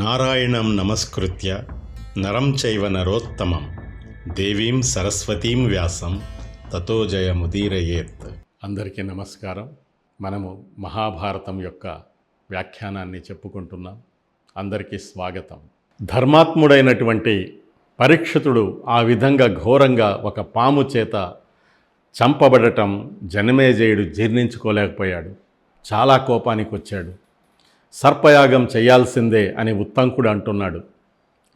నారాయణం నమస్కృత్య నరం చైవ నరోత్తమం దేవీం సరస్వతీం వ్యాసం తతో జయముదీరయేత్ అందరికీ నమస్కారం। మనము మహాభారతం యొక్క వ్యాఖ్యానాన్ని చెప్పుకుంటున్నాం। అందరికీ స్వాగతం। ధర్మాత్ముడైనటువంటి పరీక్షితుడు ఆ విధంగా ఘోరంగా ఒక పాము చేత చంపబడటం జనమేజయుడు జీర్ణించుకోలేకపోయాడు. చాలా కోపానికి వచ్చాడు సర్పయాగం చేయాల్సిందే అని ఉత్తంకుడు అంటున్నాడు.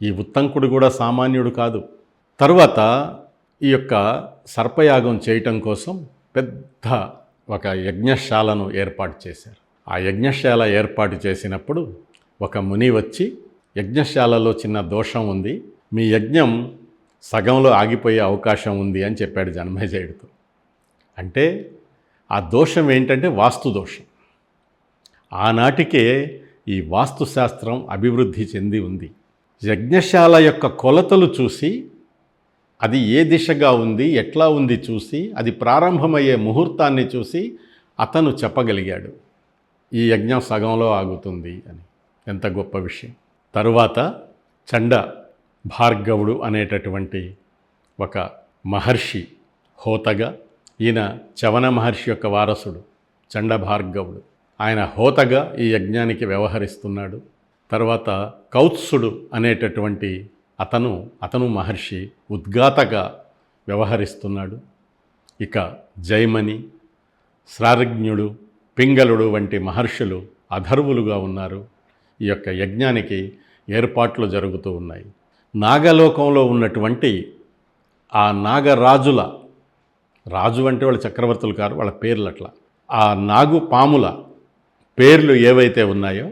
ఈ ఉత్తంకుడు కూడా సామాన్యుడు కాదు. తరువాత ఈ యొక్క సర్పయాగం చేయటం కోసం పెద్ద ఒక యజ్ఞశాలను ఏర్పాటు చేశారు. ఆ యజ్ఞశాల ఏర్పాటు చేసినప్పుడు ఒక ముని వచ్చి యజ్ఞశాలలో చిన్న దోషం ఉంది. మీ యజ్ఞం సగంలో ఆగిపోయే అవకాశం ఉంది అని చెప్పాడు జన్మేజయుడితో అంటే ఆ దోషం ఏంటంటే వాస్తు దోషం. ఆనాటికే ఈ వాస్తుశాస్త్రం అభివృద్ధి చెంది ఉంది. యజ్ఞశాల యొక్క కొలతలు చూసి అది ఏ దిశగా ఉంది ఎట్లా ఉంది చూసి అది ప్రారంభమయ్యే ముహూర్తాన్ని చూసి అతను చెప్పగలిగాడు. ఈ యజ్ఞం సగంలో ఆగుతుంది అని. ఎంత గొప్ప విషయం. తరువాత చండ భార్గవుడు అనేటటువంటి ఒక మహర్షి హోతగా ఈయన చవన మహర్షి యొక్క వారసుడు చండ భార్గవుడు. ఆయన హోతగా ఈ యజ్ఞానికి వ్యవహరిస్తున్నాడు. తర్వాత కౌత్సుడు అనేటటువంటి అతను అతను మహర్షి ఉద్గాతగా వ్యవహరిస్తున్నాడు. ఇక జైమని శ్రారజ్ఞుడు పింగళుడు వంటి మహర్షులు అధర్వులుగా ఉన్నారు. ఈ యొక్క యజ్ఞానికి ఏర్పాట్లు జరుగుతూ ఉన్నాయి. నాగలోకంలో ఉన్నటువంటి ఆ నాగరాజుల రాజు అంటే వాళ్ళ చక్రవర్తులు కారు వాళ్ళ పేర్లు అట్లా ఆ నాగు పాముల పేర్లు ఏవైతే ఉన్నాయో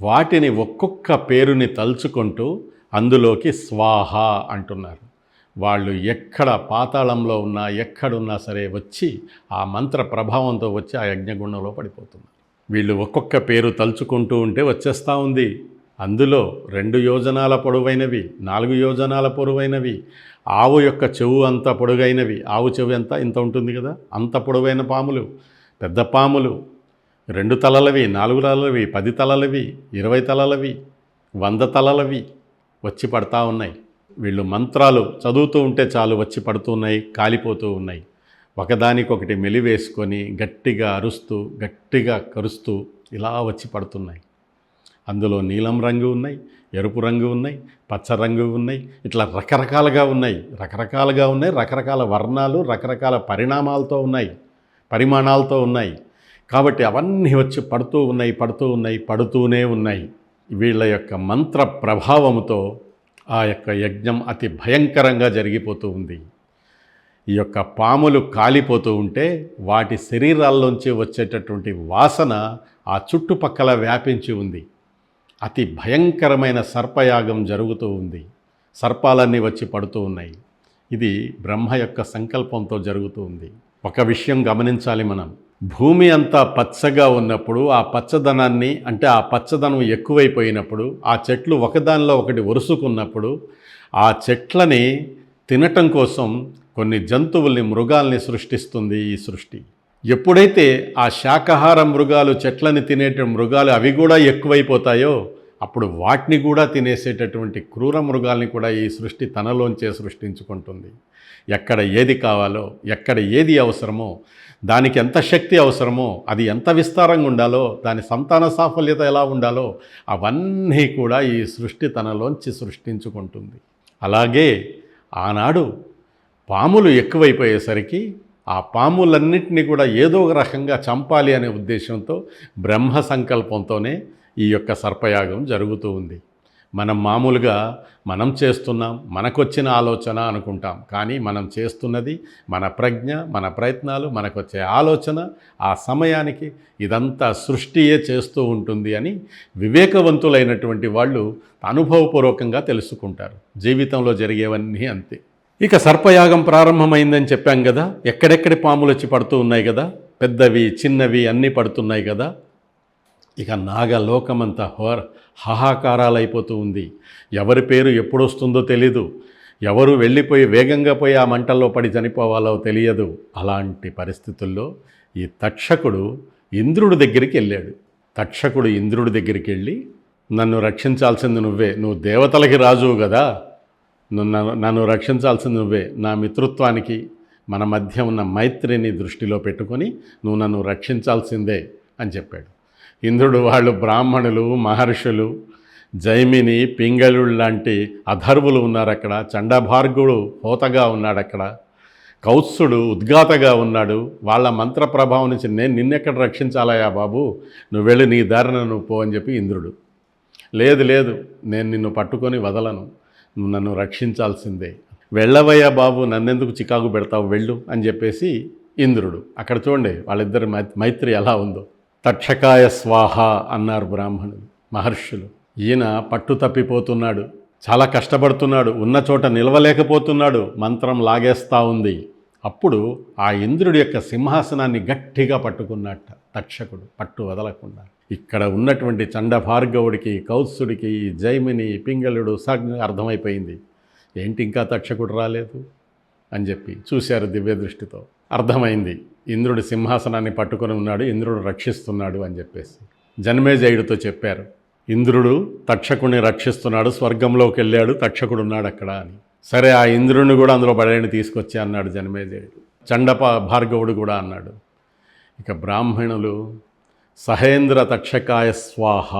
వాటిని ఒక్కొక్క పేరుని తలుచుకుంటూ అందులోకి స్వాహ అంటున్నారు. వాళ్ళు ఎక్కడ పాతాళంలో ఉన్నా ఎక్కడున్నా సరే వచ్చి ఆ మంత్ర ప్రభావంతో వచ్చి ఆ యజ్ఞగుండంలో పడిపోతున్నారు. వీళ్ళు ఒక్కొక్క పేరు తలుచుకుంటూ ఉంటే వచ్చేస్తూ ఉంది. అందులో రెండు యోజనాల పొడవైనవి నాలుగు యోజనాల పొడవైనవి ఆవు యొక్క చెవు అంత పొడుగైనవి. ఆవు చెవు ఎంత? ఇంత ఉంటుంది కదా? అంత పొడవైన పాములు పెద్ద పాములు రెండు తలలవి నాలుగు తలలవి పది తలలవి ఇరవై తలలవి వంద తలలవి వచ్చి పడతా ఉన్నాయి. వీళ్ళు మంత్రాలు చదువుతూ ఉంటే చాలు వచ్చి పడుతున్నాయి కాలిపోతూ ఉన్నాయి. ఒకదానికొకటి మెలివేసుకొని గట్టిగా అరుస్తూ గట్టిగా కరుస్తూ ఇలా వచ్చి పడుతున్నాయి. అందులో నీలం రంగు ఉన్నాయి ఎరుపు రంగు ఉన్నాయి పచ్చ రంగు ఉన్నాయి ఇట్లా రకరకాలుగా ఉన్నాయి. రకరకాలుగా ఉన్నాయి రకరకాల వర్ణాలు రకరకాల పరిణామాలతో ఉన్నాయి పరిమాణాలతో ఉన్నాయి. కాబట్టి అవన్నీ వచ్చి పడుతూ ఉన్నాయి పడుతూ ఉన్నాయి పడుతూనే ఉన్నాయి. వీళ్ళ యొక్క మంత్ర ప్రభావముతో ఆ యొక్క యజ్ఞం అతి భయంకరంగా జరిగిపోతూ ఉంది. ఈ యొక్క పాములు కాలిపోతూ ఉంటే వాటి శరీరాల్లోంచి వచ్చేటటువంటి వాసన ఆ చుట్టుపక్కల వ్యాపించి ఉంది. అతి భయంకరమైన సర్పయాగం జరుగుతూ ఉంది. సర్పాలన్నీ వచ్చి పడుతూ ఉన్నాయి. ఇది బ్రహ్మ యొక్క సంకల్పంతో జరుగుతూ ఉంది. ఒక విషయం గమనించాలి మనం. భూమి అంతా పచ్చగా ఉన్నప్పుడు ఆ పచ్చదనాన్ని అంటే ఆ పచ్చదనం ఎక్కువైపోయినప్పుడు ఆ చెట్లు ఒకదానిలో ఒకటి ఒరుసుకున్నప్పుడు ఆ చెట్లని తినటం కోసం కొన్ని జంతువుల్ని మృగాల్ని సృష్టిస్తుంది ఈ సృష్టి. ఎప్పుడైతే ఆ శాకాహార మృగాలు చెట్లని తినేట మృగాలు అవి కూడా ఎక్కువైపోతాయో అప్పుడు వాటిని కూడా తినేసేటటువంటి క్రూర మృగాల్ని కూడా ఈ సృష్టి తనలోంచే సృష్టించుకుంటుంది. ఎక్కడ ఏది కావాలో ఎక్కడ ఏది అవసరమో దానికి ఎంత శక్తి అవసరమో అది ఎంత విస్తారంగా ఉండాలో దాని సంతాన సాఫల్యత ఎలా ఉండాలో అవన్నీ కూడా ఈ సృష్టి తనలోంచి సృష్టించుకుంటుంది. అలాగే ఆనాడు పాములు ఎక్కువైపోయేసరికి ఆ పాములన్నింటినీ కూడా ఏదో ఒక రకంగా చంపాలి అనే ఉద్దేశంతో బ్రహ్మ సంకల్పంతోనే ఈ యొక్క సర్పయాగం జరుగుతూ ఉంది. మనం మామూలుగా మనం చేస్తున్నాం మనకొచ్చిన ఆలోచన అనుకుంటాం. కానీ మనం చేస్తున్నది మన ప్రజ్ఞ మన ప్రయత్నాలు మనకొచ్చే ఆలోచన ఆ సమయానికి ఇదంతా సృష్టియే చేస్తూ ఉంటుంది అని వివేకవంతులైనటువంటి వాళ్ళు అనుభవపూర్వకంగా తెలుసుకుంటారు. జీవితంలో జరిగేవన్నీ అంతే. ఇక సర్పయాగం ప్రారంభమైందని చెప్పాం కదా. ఎక్కడెక్కడి పాములు వచ్చి పడుతూ ఉన్నాయి కదా? పెద్దవి చిన్నవి అన్నీ పడుతున్నాయి కదా? ఇక నాగలోకమంతా హోర్ హాహాకారాలు అయిపోతూ ఉంది. ఎవరి పేరు ఎప్పుడొస్తుందో తెలీదు. ఎవరు వెళ్ళిపోయి వేగంగా పోయి ఆ మంటల్లో పడి చనిపోవాలో తెలియదు. అలాంటి పరిస్థితుల్లో ఈ తక్షకుడు ఇంద్రుడి దగ్గరికి వెళ్ళాడు. తక్షకుడు ఇంద్రుడి దగ్గరికి వెళ్ళి నన్ను రక్షించాల్సింది నువ్వే. నువ్వు దేవతలకి రాజువు కదా. నువ్వు నన్ను నన్ను రక్షించాల్సింది నువ్వే. నా మిత్రుత్వానికి మన మధ్య ఉన్న మైత్రిని దృష్టిలో పెట్టుకొని నువ్వు నన్ను రక్షించాల్సిందే అని చెప్పాడు. ఇంద్రుడు వాళ్ళు బ్రాహ్మణులు మహర్షులు జైమిని పింగళుడు లాంటి అధర్వులు ఉన్నారు అక్కడ చండభార్గుడు హోతగా ఉన్నాడు అక్కడ కౌత్సుడు ఉద్గాతగా ఉన్నాడు. వాళ్ళ మంత్ర ప్రభావం నుంచి నేను నిన్నెక్కడ రక్షించాలయా బాబు? నువ్వు వెళ్ళి నీ దారిన నువ్వు పో అని చెప్పి ఇంద్రుడు. లేదు లేదు నేను నిన్ను పట్టుకొని వదలను. నువ్వు నన్ను రక్షించాల్సిందే. వెళ్ళవయ్యా బాబు నన్నెందుకు చికాకు పెడతావు? వెళ్ళు అని చెప్పేసి ఇంద్రుడు. అక్కడ చూడండి వాళ్ళిద్దరి మై- మైత్రి ఎలా ఉందో. తక్షకాయ స్వాహ అన్నారు బ్రాహ్మణులు మహర్షులు. ఈయన పట్టు తప్పిపోతున్నాడు చాలా కష్టపడుతున్నాడు ఉన్న చోట నిలవలేకపోతున్నాడు మంత్రం లాగేస్తా ఉంది. అప్పుడు ఆ ఇంద్రుడి యొక్క సింహాసనాన్ని గట్టిగా పట్టుకున్నట్ట తక్షకుడు పట్టు వదలకుండా. ఇక్కడ ఉన్నటువంటి చండభార్గవుడికి కౌత్సుడికి జైమిని పింగళుడు సగ్ అర్థమైపోయింది. ఏంటి ఇంకా తక్షకుడు రాలేదు? అని చెప్పి చూశారు దివ్య దృష్టితో అర్థమైంది. ఇంద్రుడి సింహాసనాన్ని పట్టుకొని ఉన్నాడు ఇంద్రుడు రక్షిస్తున్నాడు అని చెప్పేసి. జన్మేజయుడితో చెప్పారు ఇంద్రుడు తక్షకుడిని రక్షిస్తున్నాడు స్వర్గంలోకి వెళ్ళాడు తక్షకుడు ఉన్నాడు అక్కడ అని. సరే ఆ ఇంద్రుడిని కూడా అందులో పడేని తీసుకొచ్చి అన్నాడు జన్మేజయుడు. చండప భార్గవుడు కూడా అన్నాడు. ఇక బ్రాహ్మణులు సహేంద్ర తక్షకాయ స్వాహ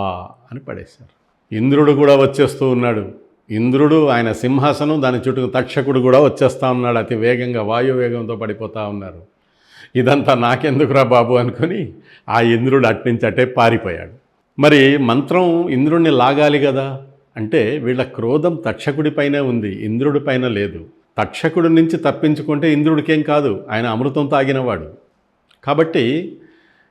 అని పడేశారు. ఇంద్రుడు కూడా వచ్చేస్తూ ఉన్నాడు. ఇంద్రుడు ఆయన సింహాసనం దాని చుట్టూ తక్షకుడు కూడా వచ్చేస్తూ ఉన్నాడు. అతి వేగంగా వాయువేగంతో పడిపోతూ ఉన్నారు. ఇదంతా నాకెందుకురా బాబు అనుకుని ఆ ఇంద్రుడు అట్నుంచి అట్టే పారిపోయాడు. మరి మంత్రం ఇంద్రుణ్ణి లాగాలి కదా? అంటే వీళ్ళ క్రోధం తక్షకుడిపైనే ఉంది ఇంద్రుడి పైన లేదు. తక్షకుడి నుంచి తప్పించుకుంటే ఇంద్రుడికేం కాదు ఆయన అమృతం తాగినవాడు. కాబట్టి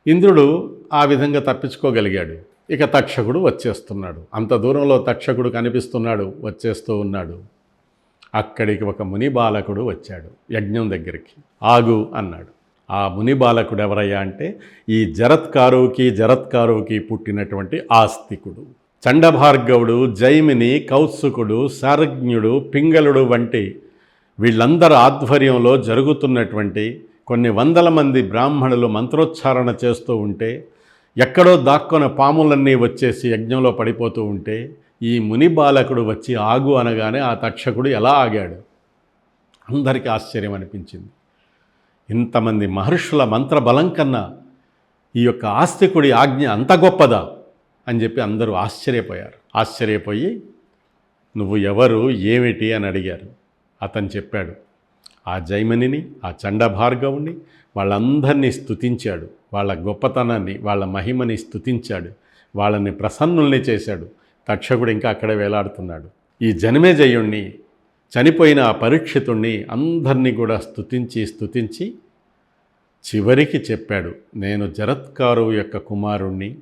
ఇంద్రుడు ఆ విధంగా తప్పించుకోగలిగాడు. ఇక తక్షకుడు వచ్చేస్తున్నాడు. అంత దూరంలో తక్షకుడు కనిపిస్తున్నాడు వచ్చేస్తూ ఉన్నాడు. అక్కడికి ఒక ముని బాలకుడు వచ్చాడు యజ్ఞం దగ్గరికి. ఆగు అన్నాడు. ఆ ముని బాలకుడు ఎవరయ్యా అంటే ఈ జరత్కారువుకి జరత్కారువుకి పుట్టినటువంటి ఆస్తికుడు. చండభార్గవుడు జైమిని కౌత్సుకుడు శారజ్ఞుడు పింగళుడు వంటి వీళ్ళందరి ఆధ్వర్యంలో జరుగుతున్నటువంటి కొన్ని వందల మంది బ్రాహ్మణులు మంత్రోచ్చారణ చేస్తూ ఉంటే ఎక్కడో దాక్కున్న పాములన్నీ వచ్చేసి యజ్ఞంలో పడిపోతూ ఉంటే ఈ ముని బాలకుడు వచ్చి ఆగు అనగానే ఆ తక్షకుడు ఎలా ఆగాడు? అందరికీ ఆశ్చర్యం అనిపించింది. ఇంతమంది మహర్షుల మంత్ర బలం కన్నా ఈ యొక్క ఆస్తికుడి ఆజ్ఞ అంత గొప్పదా? అని చెప్పి అందరూ ఆశ్చర్యపోయారు. ఆశ్చర్యపోయి నువ్వు ఎవరు? ఏమిటి? అని అడిగారు. అతను చెప్పాడు ఆ జైమనిని ఆ చండభార్గవుని వాళ్ళందరినీ స్థుతించాడు వాళ్ళ గొప్పతనాన్ని వాళ్ళ మహిమని స్థుతించాడు వాళ్ళని ప్రసన్నుల్ని చేశాడు. తక్షకుడు ఇంకా అక్కడే వేలాడుతున్నాడు. ఈ జనమేజయుణ్ణి చనిపోయిన ఆ పరీక్షితుణ్ణి అందరినీ కూడా స్థుతించి స్థుతించి చివరికి చెప్పాడు నేను జరత్కారు యొక్క కుమారుణ్ణి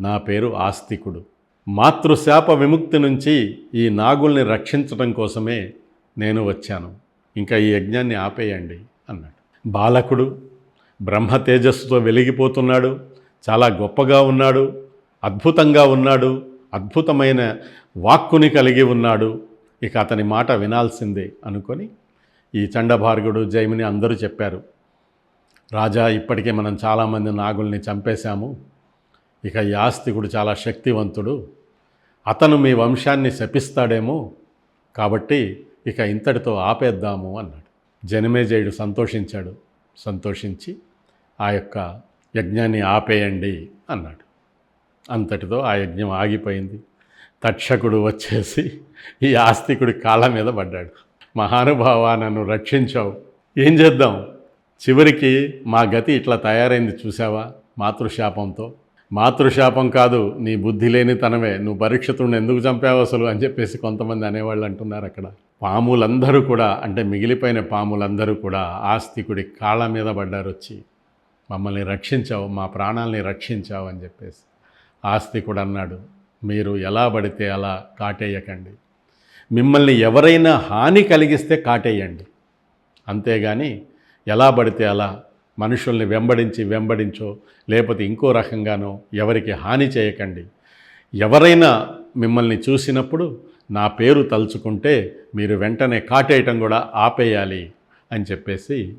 నా పేరు ఆస్తికుడు. మాతృశాప విముక్తి నుంచి ఈ నాగుల్ని రక్షించడం కోసమే నేను వచ్చాను. ఇంకా ఈ యజ్ఞాన్ని ఆపేయండి అన్నాడు. బాలకుడు బ్రహ్మ తేజస్సుతో వెలిగిపోతున్నాడు చాలా గొప్పగా ఉన్నాడు అద్భుతంగా ఉన్నాడు అద్భుతమైన వాక్కుని కలిగి ఉన్నాడు ఇక అతని మాట వినాల్సిందే అనుకొని ఈ చండభార్గుడు జైమిని అందరూ చెప్పారు రాజా ఇప్పటికే మనం చాలామంది నాగుల్ని చంపేశాము. ఇక ఈ ఆస్తికుడు చాలా శక్తివంతుడు. అతను మీ వంశాన్ని శపిస్తాడేమో. కాబట్టి ఇక ఇంతటితో ఆపేద్దాము అన్నాడు. జనమేజయుడు సంతోషించాడు. సంతోషించి ఆ యొక్క యజ్ఞాన్ని ఆపేయండి అన్నాడు. అంతటితో ఆ యజ్ఞం ఆగిపోయింది. తక్షకుడు వచ్చేసి ఈ ఆస్తికుడి కాళ్ళ మీద పడ్డాడు. మహానుభావ నన్ను రక్షించావు. ఏం చేద్దాం? చివరికి మా గతి ఇట్లా తయారైంది చూసావా మాతృశాపంతో? మాతృశాపం కాదు నీ బుద్ధి లేని తనవే నువ్వు పరీక్షతుడిని ఎందుకు చంపావు అసలు అని చెప్పేసి కొంతమంది అనేవాళ్ళు అంటున్నారు అక్కడ. పాములందరూ కూడా అంటే మిగిలిపోయిన పాములందరూ కూడా ఆస్తికుడి కాళ్ళ మీద పడ్డారు వచ్చి. మమ్మల్ని రక్షించావు మా ప్రాణాలని రక్షించావు అని చెప్పేసి ఆస్తికుడు అన్నాడు. మీరు ఎలా పడితే అలా కాటేయకండి. మిమ్మల్ని ఎవరైనా హాని కలిగిస్తే కాటేయండి. అంతేగాని ఎలా పడితే అలా మనుషుల్ని వెంబడించి వెంబడించో లేకపోతే ఇంకో రకంగానో ఎవరికి హాని చేయకండి. ఎవరైనా మిమ్మల్ని చూసినప్పుడు నా పేరు తలుచుకుంటే మీరు వెంటనే కాటేయటం కూడా ఆపేయాలి అని చెప్పేసి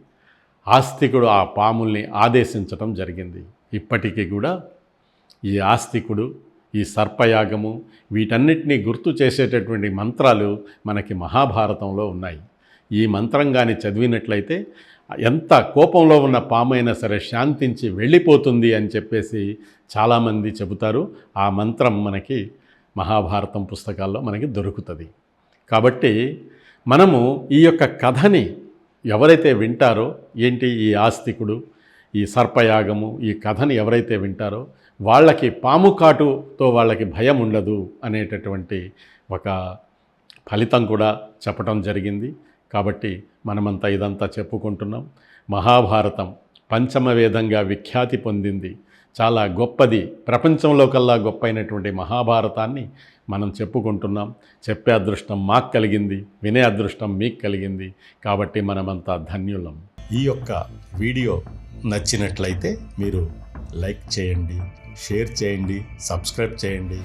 ఆస్తికుడు ఆ పాముల్ని ఆదేశించటం జరిగింది. ఇప్పటికీ కూడా ఈ ఆస్తికుడు ఈ సర్పయాగము వీటన్నిటినీ గుర్తు చేసేటటువంటి మంత్రాలు మనకి మహాభారతంలో ఉన్నాయి. ఈ మంత్రం కానీ చదివినట్లయితే ఎంత కోపంలో ఉన్న పామైనా సరే శాంతించి వెళ్ళిపోతుంది అని చెప్పేసి చాలామంది చెబుతారు. ఆ మంత్రం మనకి మహాభారతం పుస్తకాల్లో మనకి దొరుకుతుంది. కాబట్టి మనము ఈ యొక్క కథని ఎవరైతే వింటారో ఏంటి ఈ ఆస్తికుడు ఈ సర్పయాగము ఈ కథని ఎవరైతే వింటారో వాళ్ళకి పాము కాటుతో వాళ్ళకి భయం ఉండదు అనేటటువంటి ఒక ఫలితం కూడా చెప్పడం జరిగింది. కాబట్టి మనమంతా ఇదంతా చెప్పుకుంటున్నాం. మహాభారతం పంచమ వేదంగా విఖ్యాతి పొందింది. చాలా గొప్పది ప్రపంచంలో కల్లా గొప్పైనటువంటి మహాభారతాన్ని మనం చెప్పుకుంటున్నాం. చెప్పే అదృష్టం మాకు కలిగింది వినే అదృష్టం మీకు కలిగింది. కాబట్టి మనమంతా ధన్యులం. ఈ యొక్క వీడియో నచ్చినట్లయితే మీరు లైక్ చేయండి షేర్ చేయండి సబ్స్క్రైబ్ చేయండి.